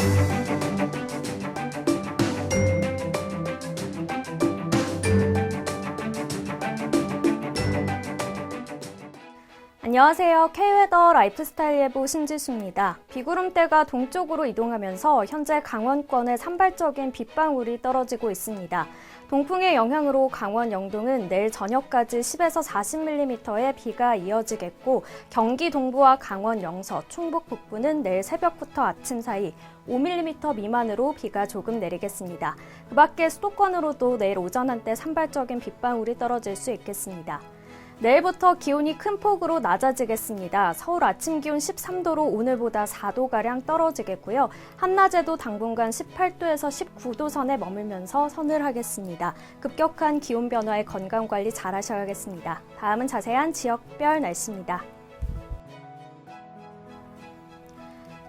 Thank you. 안녕하세요. K웨더 라이프스타일 예보 신지수입니다. 비구름대가 동쪽으로 이동하면서 현재 강원권에 산발적인 빗방울이 떨어지고 있습니다. 동풍의 영향으로 강원 영동은 내일 저녁까지 10에서 40mm의 비가 이어지겠고 경기 동부와 강원 영서, 충북 북부는 내일 새벽부터 아침 사이 5mm 미만으로 비가 조금 내리겠습니다. 그 밖에 수도권으로도 내일 오전 한때 산발적인 빗방울이 떨어질 수 있겠습니다. 내일부터 기온이 큰 폭으로 낮아지겠습니다. 서울 아침 기온 13도로 오늘보다 4도가량 떨어지겠고요. 한낮에도 당분간 18도에서 19도 선에 머물면서 서늘하겠습니다. 급격한 기온 변화에 건강 관리 잘 하셔야겠습니다. 다음은 자세한 지역별 날씨입니다.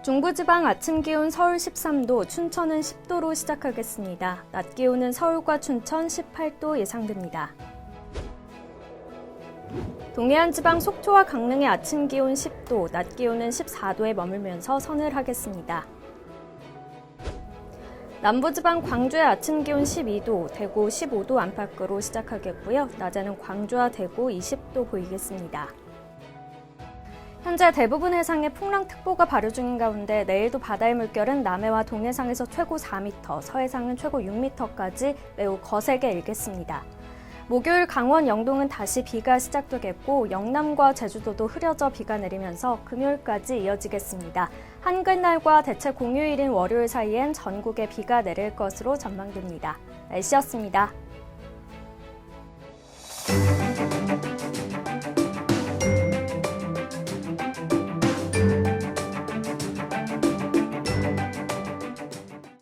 중부지방 아침 기온 서울 13도, 춘천은 10도로 시작하겠습니다. 낮 기온은 서울과 춘천 18도 예상됩니다. 동해안 지방 속초와 강릉의 아침 기온 10도, 낮 기온은 14도에 머물면서 서늘하겠습니다. 남부지방 광주의 아침 기온 12도, 대구 15도 안팎으로 시작하겠고요. 낮에는 광주와 대구 20도 보이겠습니다. 현재 대부분 해상에 풍랑특보가 발효 중인 가운데 내일도 바다의 물결은 남해와 동해상에서 최고 4m, 서해상은 최고 6m까지 매우 거세게 일겠습니다. 목요일 강원 영동은 다시 비가 시작되겠고 영남과 제주도도 흐려져 비가 내리면서 금요일까지 이어지겠습니다. 한글날과 대체 공휴일인 월요일 사이엔 전국에 비가 내릴 것으로 전망됩니다. 날씨였습니다.